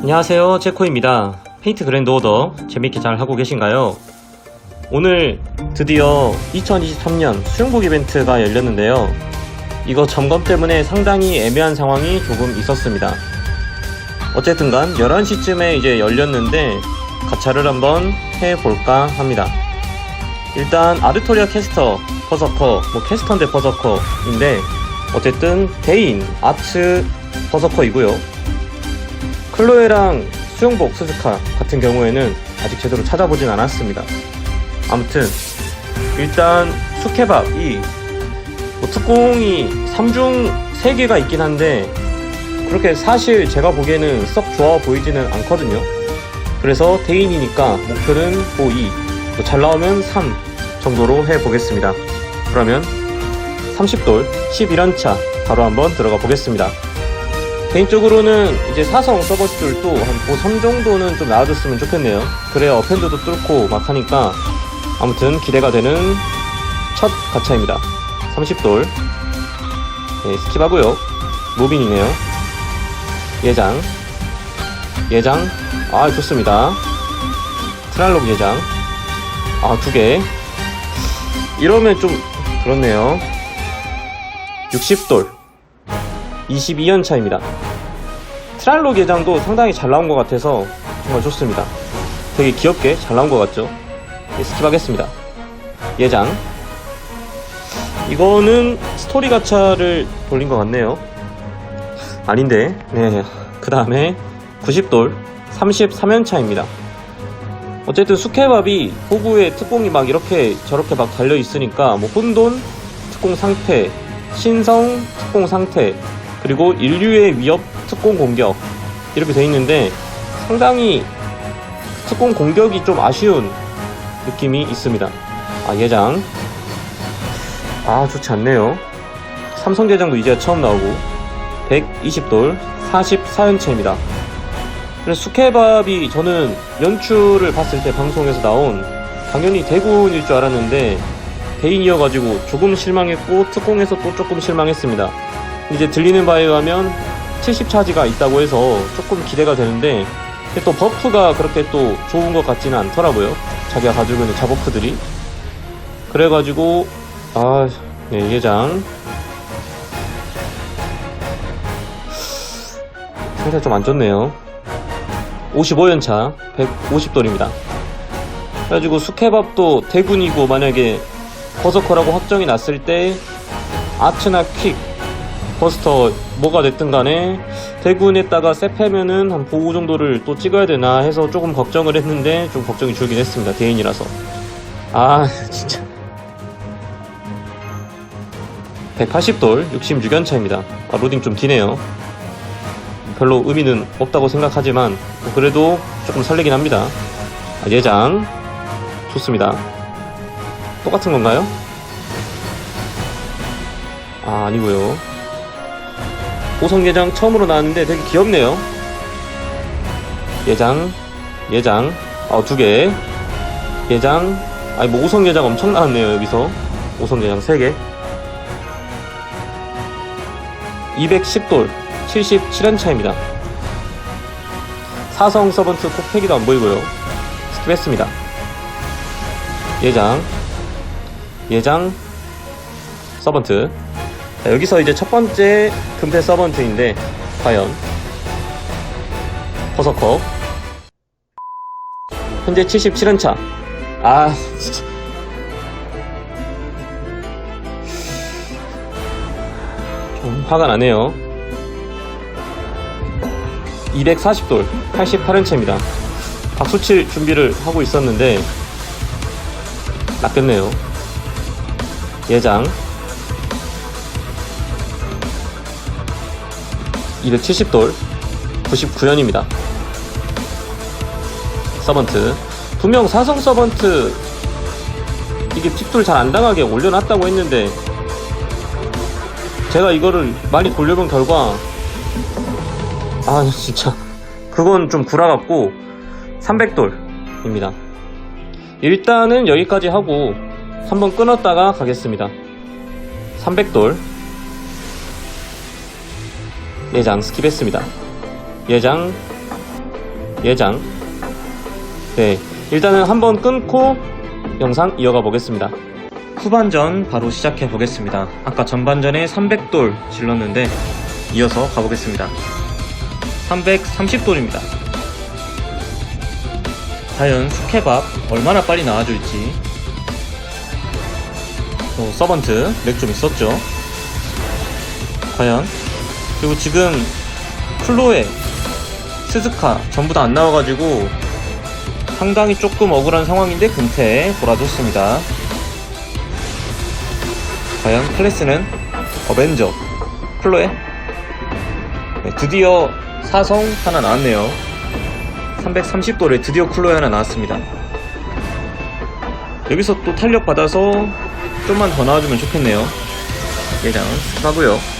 안녕하세요 제코입니다. 페인트 그랜드 오더 재밌게 잘 하고 계신가요? 오늘 드디어 2023년 수영복 이벤트가 열렸는데요. 이거 점검 때문에 상당히 애매한 상황이 조금 있었습니다. 어쨌든간 11시쯤에 이제 열렸는데 가차를 한번 해볼까 합니다. 일단 아르토리아 캐스터 버서커 뭐 캐스터인데 버서커인데 어쨌든 대인 아트 버서커이고요 클로에랑 수영복 스즈카 같은 경우에는 아직 제대로 찾아보진 않았습니다. 아무튼 일단 수케밥이 뭐 특공이 3중 3개가 있긴 한데 그렇게 사실 제가 보기에는 썩 좋아 보이지는 않거든요. 그래서 대인이니까 목표는 뭐 2, 뭐잘 나오면 3 정도로 해보겠습니다. 그러면 30돌 11연차 바로 한번 들어가 보겠습니다. 개인적으로는 이제 사성 서버들도 한3 정도는 좀 나와줬으면 좋겠네요. 그래야 어펜드도 뚫고 막 하니까 아무튼 기대가 되는 첫 가차입니다. 30돌. 네, 스킵하고요. 무빙이네요. 예장. 예장. 아, 좋습니다. 트랄록 예장. 아, 두 개. 이러면 좀 그렇네요. 60돌. 22연 차입니다. 트랄로 게장도 상당히 잘 나온 것 같아서 정말 좋습니다. 되게 귀엽게 잘 나온 것 같죠? 네, 스킵하겠습니다. 예장. 이거는 스토리 가차를 돌린 것 같네요. 아닌데, 네. 그 다음에 90돌 33연 차입니다. 어쨌든 수케밥이 호구에 특공이 막 이렇게 저렇게 막 달려 있으니까 뭐 혼돈 특공 상태, 신성 특공 상태, 그리고 인류의 위협 특공 공격 이렇게 돼 있는데 상당히 특공 공격이 좀 아쉬운 느낌이 있습니다. 아 예장 아 좋지 않네요. 삼성 대장도 이제 처음 나오고 120돌 44연체입니다. 그래서 수케밥이 저는 연출을 봤을 때 방송에서 나온 당연히 대군일 줄 알았는데 대인이어가지고 조금 실망했고 특공에서 또 조금 실망했습니다. 이제 들리는 바에 의하면 70차지가 있다고 해서 조금 기대가 되는데 또 버프가 그렇게 또 좋은 것 같지는 않더라고요. 자기가 가지고 있는 자버프들이. 그래가지고 아, 네, 예장. 상태 좀 안 좋네요. 55연차 150돌입니다. 그래가지고 수케밥도 대군이고 만약에 버서커라고 확정이 났을 때 아츠나 퀵 버스터 뭐가 됐든 간에 대군에다가 세패면은 한 보호 정도를 또 찍어야 되나 해서 조금 걱정을 했는데 좀 걱정이 줄긴 했습니다. 대인이라서. 아, 진짜. 180돌 66연 차입니다. 아, 로딩 좀 기네요. 별로 의미는 없다고 생각하지만 뭐 그래도 조금 설레긴 합니다. 아, 예장 좋습니다. 똑같은 건가요? 아, 아니고요. 오성예장 처음으로 나왔는데 되게 귀엽네요. 예장, 예장, 어, 두 개. 예장, 아니, 뭐 오성예장 엄청 나왔네요, 여기서. 오성예장 세 개. 210돌, 77연 차입니다. 사성 서번트 코팩이도 안 보이고요. 스킵했습니다. 예장, 예장, 서번트. 자, 여기서 이제 첫 번째 금패 서번트인데 과연 버서커 현재 77연차. 아 진짜. 좀 화가 나네요. 240돌 88연차입니다. 박수칠 준비를 하고 있었는데 낚였네요. 예장 270돌 99년입니다. 서번트 분명 사성 서번트 이게 팁돌 잘 안 당하게 올려놨다고 했는데 제가 이거를 많이 돌려본 결과 아 진짜 그건 좀 구라같고 300돌입니다. 일단은 여기까지 하고 한번 끊었다가 가겠습니다. 300돌 예장 스킵했습니다. 예장 예장. 네, 일단은 한번 끊고 영상 이어가 보겠습니다. 후반전 바로 시작해 보겠습니다. 아까 전반전에 300돌 질렀는데 이어서 가보겠습니다. 330돌입니다. 과연 숙회밥 얼마나 빨리 나와줄지. 또 서번트 렉 좀 있었죠. 과연 그리고 지금 클로에 스즈카 전부 다 안 나와가지고 상당히 조금 억울한 상황인데 금태 돌아줬습니다. 과연 클래스는 어벤져 클로에 네, 드디어 사성 하나 나왔네요. 330도에 드디어 클로에 하나 나왔습니다. 여기서 또 탄력 받아서 좀만 더 나와주면 좋겠네요. 예장 스킵하고요.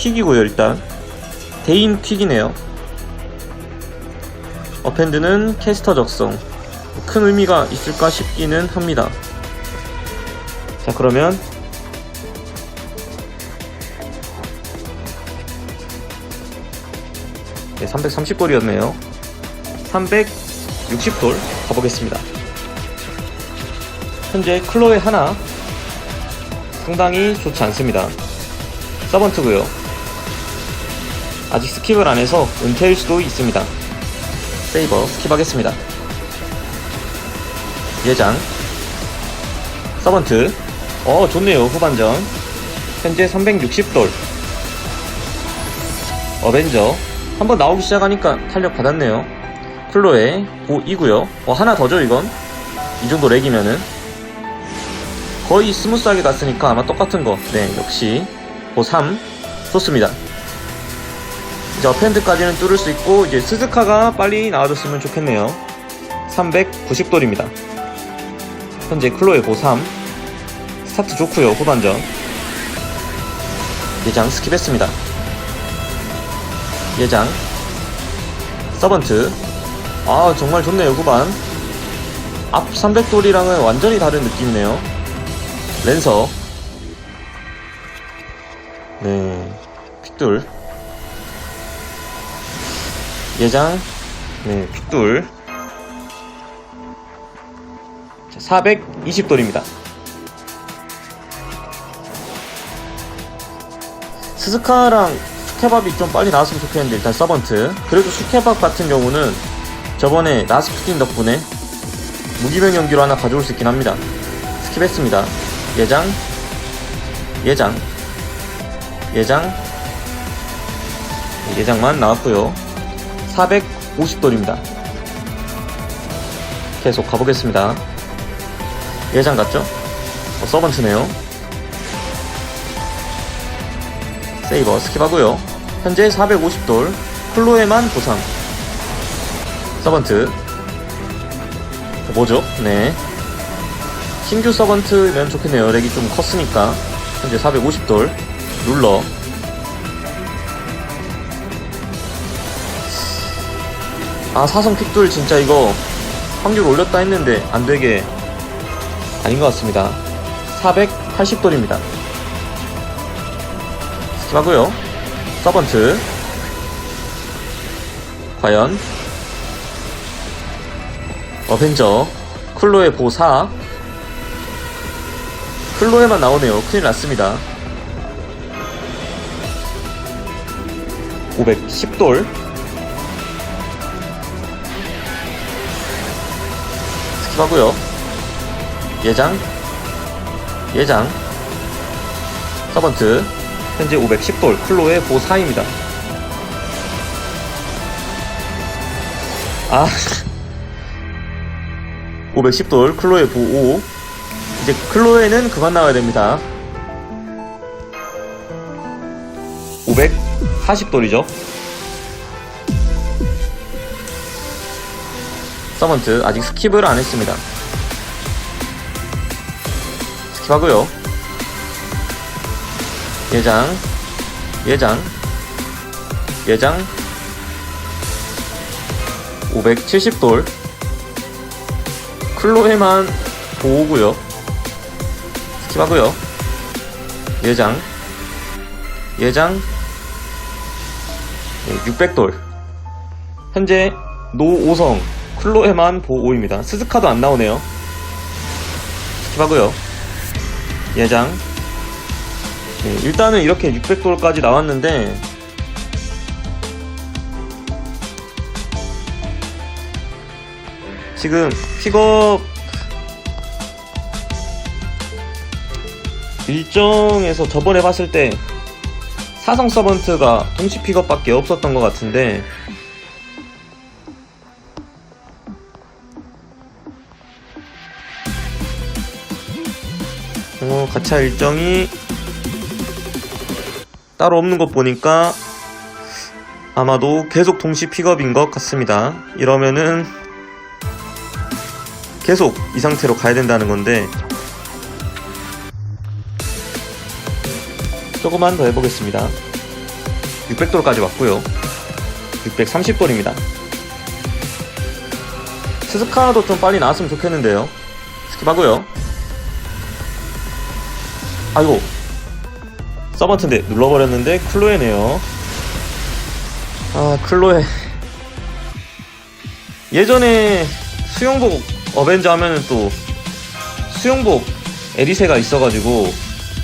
퀵이고요 일단 대인 퀵이네요. 어펜드는 캐스터 적성 큰 의미가 있을까 싶기는 합니다. 자 그러면 네, 330골이었네요. 360돌 가보겠습니다. 현재 클로에 하나 상당히 좋지 않습니다. 서번트고요. 아직 스킵을 안 해서 은퇴일 수도 있습니다. 세이버 스킵하겠습니다. 예장 서번트 어 좋네요 후반전 현재 360돌 어벤져 한번 나오기 시작하니까 탄력 받았네요. 클로에 고2고요. 어, 하나 더죠 이건? 이 정도 렉이면은 거의 스무스하게 갔으니까 아마 똑같은 거. 네, 역시 고3 좋습니다. 이제 어펜드까지는 뚫을 수 있고 이제 스즈카가 빨리 나와줬으면 좋겠네요. 390돌입니다. 현재 클로에 고3 스타트 좋고요 후반전. 예장 스킵했습니다. 예장. 서번트. 아 정말 좋네요 후반. 앞 300돌이랑은 완전히 다른 느낌이네요. 랜서. 네 픽돌 예장? 네 픽돌. 420돌입니다. 스즈카랑 수케밥이 좀 빨리 나왔으면 좋겠는데 일단 서번트. 그래도 수케밥 같은 경우는 저번에 라스푸틴 덕분에 무기명 연기로 하나 가져올 수 있긴 합니다. 스킵했습니다. 예장? 예장. 예장? 예장만 나왔고요 450돌입니다 계속 가보겠습니다 예장 같죠? 어, 서번트네요 세이버 스킵하고요. 현재 450돌 클로에만 보상. 서번트. 어, 뭐죠? 네. 신규 서번트면 좋겠네요. 렉이 좀 컸으니까. 현재 450돌. 룰러. 아, 사성 퀵돌 진짜 이거 확률 올렸다 했는데 안 되게 아닌 것 같습니다. 480돌입니다. 스킵하고요. 서번트. 과연 어벤져 클로의 보사 클로에만 나오네요. 큰일 났습니다. 510돌 스킵하고요. 예장 예장 서번트 현재 510돌 클로의 보 4입니다. 아 510돌 클로의 보 5. 이제 클로에는 그만 나와야 됩니다. 540돌이죠. 서번트 아직 스킵을 안 했습니다. 스킵하고요. 예장, 예장, 예장, 570돌, 클로에만 보고요. 스킵하고요. 예장, 예장, 600돌. 현재 노오성 클로에만 보5입니다. 스즈카도 안 나오네요. 스킵하고요. 예장. 네, 일단은 이렇게 600돌까지 나왔는데 지금 픽업 일정에서 저번에 봤을 때 사성 서번트가 동시 픽업밖에 없었던 것 같은데 어, 가차 일정이 따로 없는 것 보니까 아마도 계속 동시 픽업인 것 같습니다. 이러면은 계속 이 상태로 가야 된다는 건데 조금만 더 해보겠습니다. 600돌까지 왔고요. 630돌입니다. 스즈카도 좀 빨리 나왔으면 좋겠는데요. 스킵하고요. 아이고 서번트인데 눌러버렸는데 클로에네요. 아 클로에 예전에 수영복 어벤져 하면은 또 수영복 에리세가 있어가지고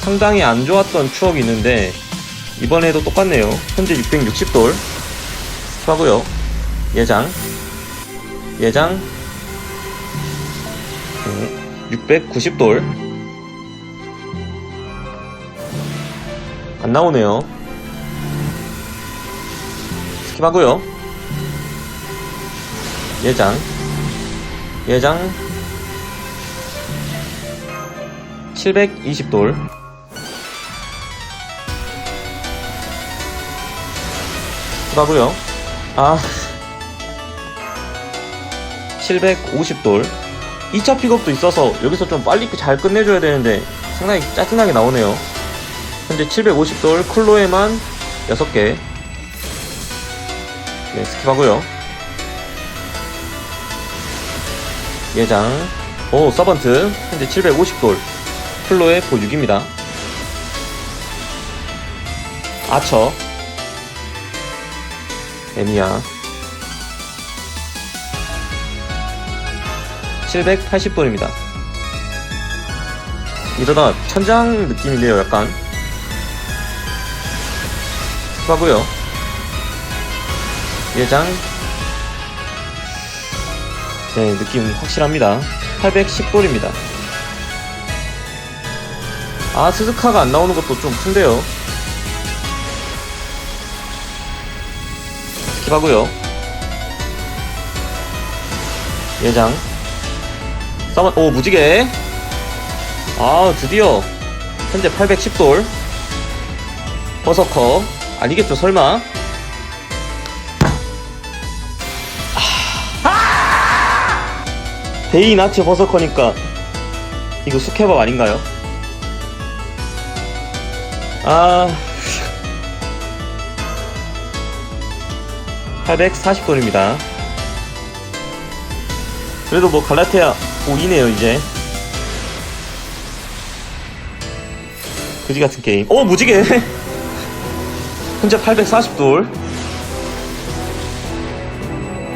상당히 안 좋았던 추억이 있는데 이번에도 똑같네요. 현재 660돌 하고요. 예장 예장 네, 690돌 안 나오네요. 스킵하고요. 예장 예장 720돌 스킵하고요. 아 750돌 2차 픽업도 있어서 여기서 좀 빨리 잘 끝내줘야 되는데 상당히 짜증나게 나오네요. 현재 750돌 클로에만 6개. 네, 스킵하고요. 예장. 오 서번트. 현재 750돌 클로에 보 6입니다. 아처. 에미야 780돌입니다. 이러다 천장 느낌인데요 약간 하고요. 예장. 네, 느낌 확실합니다. 810돌입니다. 아, 스즈카가 안 나오는 것도 좀 큰데요. 스킵하고요. 예장. 서번, 오, 무지개. 아, 드디어. 현재 810돌. 버서커. 아니겠죠, 설마? 아! 데이 나츠 버서커니까 이거 수케밥 아닌가요? 아 840돈입니다 그래도 뭐 갈라테아 5이네요 이제 그지 같은 게임 어 무지개 현재 840돌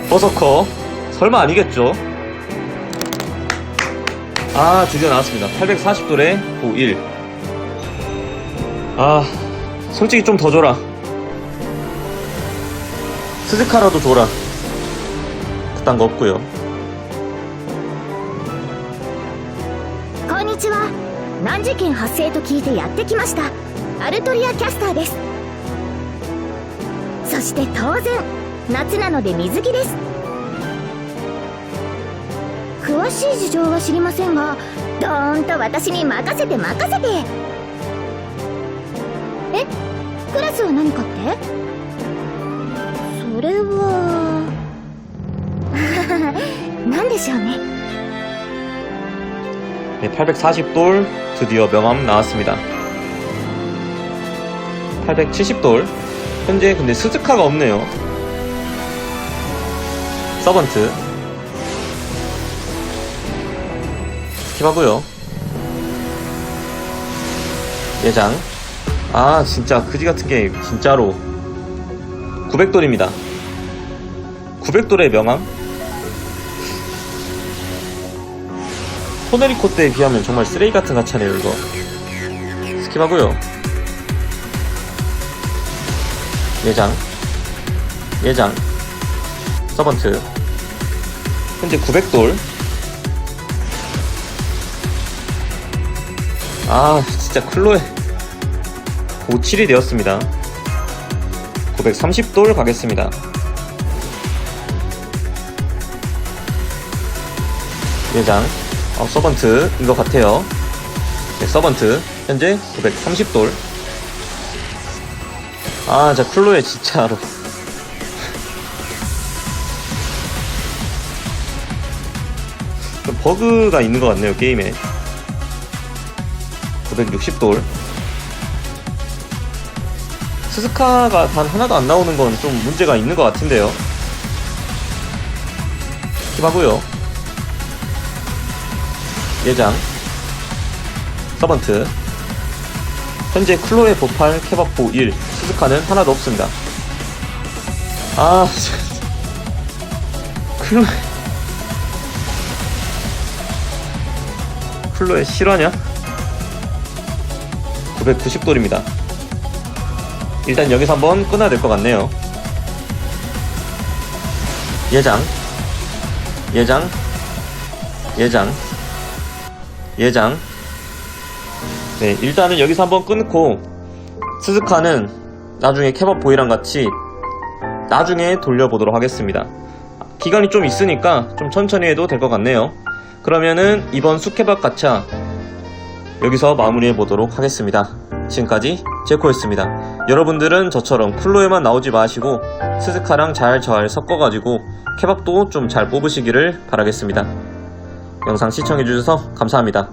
버서커 설마 아니겠죠 아 드디어 나왔습니다 840돌에 고1 아 솔직히 좀 더 줘라 스즈카라도 줘라 그딴 거 없고요 こんにちは難事件発生と聞いてやってきましたアルトリアキャスターですそ して当然夏なので水着です詳しい事情は知りませんがどーんと私に任せて任せてえクラスは何かってそれは でしょうね 네, 840돌 드디어 명함 나왔습니다. 870돌 현재 근데 스즈카가 없네요. 서번트 스킵하고요. 예장 아 진짜 그지 같은 게임 진짜로 900돌입니다. 900돌의 명함 포네리코 때에 비하면 정말 쓰레기 같은 가차네요 이거 스킵하고요 예장. 예장. 서번트. 현재 900돌. 아 진짜 클로에 57이 되었습니다. 930돌 가겠습니다. 예장. 어, 서번트 인 것 같아요. 네, 서번트. 현재 930돌. 아, 자, 클로에 진짜로. 좀 버그가 있는 것 같네요, 게임에. 960돌. 스스카가 단 하나도 안 나오는 건 좀 문제가 있는 것 같은데요. 킵하고요. 예장 서번트 현재 클로에 보팔 케바포 1 스즈카는 하나도 없습니다. 아. 클로에. 클로에 실화냐? 990돌입니다. 일단 여기서 한번 끊어야 될 것 같네요. 예장. 예장. 예장. 예장. 네, 일단은 여기서 한번 끊고 스즈카는 나중에 케밥 보이랑 같이 나중에 돌려보도록 하겠습니다. 기간이 좀 있으니까 좀 천천히 해도 될 것 같네요. 그러면은 이번 수케밥 가차 여기서 마무리해 보도록 하겠습니다. 지금까지 제코였습니다. 여러분들은 저처럼 쿨로에만 나오지 마시고 스즈카랑 잘 잘 섞어가지고 케밥도 좀 잘 뽑으시기를 바라겠습니다. 영상 시청해주셔서 감사합니다.